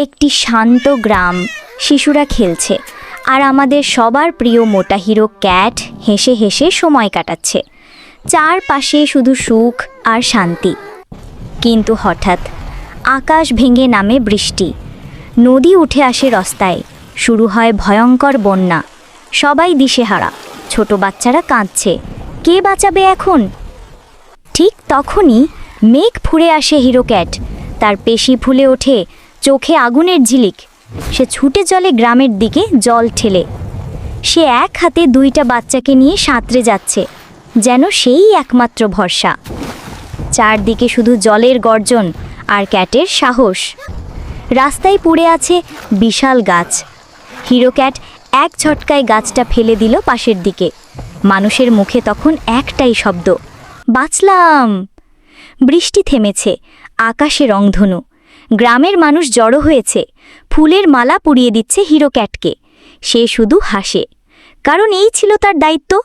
একটি শান্ত গ্রাম। শিশুরা খেলছে। আর আমাদের সবার প্রিয় মোটা হিরো ক্যাট হেসে হেসে সময় কাটাচ্ছে। চারপাশে শুধু সুখ আর শান্তি। কিন্তু হঠাৎ আকাশ ভেঙে নামে বৃষ্টি। নদী উঠে আসে রাস্তায়। শুরু হয় ভয়ঙ্কর বন্যা। সবাই দিশেহারা। ছোট বাচ্চারা কাঁদছে। কে বাঁচাবে এখন? ঠিক তখনই মেঘ ফুরে আসে হিরো ক্যাট। তার পেশি ফুলে ওঠে। চোখে আগুনের ঝিলিক। সে ছুটে চলে গ্রামের দিকে, জল ঠেলে। সে এক হাতে দুইটা বাচ্চাকে নিয়ে সাঁতরে যাচ্ছে, যেন সেই একমাত্র ভরসা। চারদিকে শুধু জলের গর্জন আর ক্যাটের সাহস। রাস্তায় পড়ে আছে বিশাল গাছ। হিরো ক্যাট এক ঝটকায় গাছটা ফেলে দিল পাশের দিকে। মানুষের মুখে তখন একটাই শব্দ, বাঁচলাম! বৃষ্টি থেমেছে, আকাশে রংধনু। গ্রামের মানুষ জড়ো হয়েছে। ফুলের মালা পুড়িয়ে দিচ্ছে হিরোক্যাটকে সে শুধু হাসে। কারণ এই ছিল তার দায়িত্ব।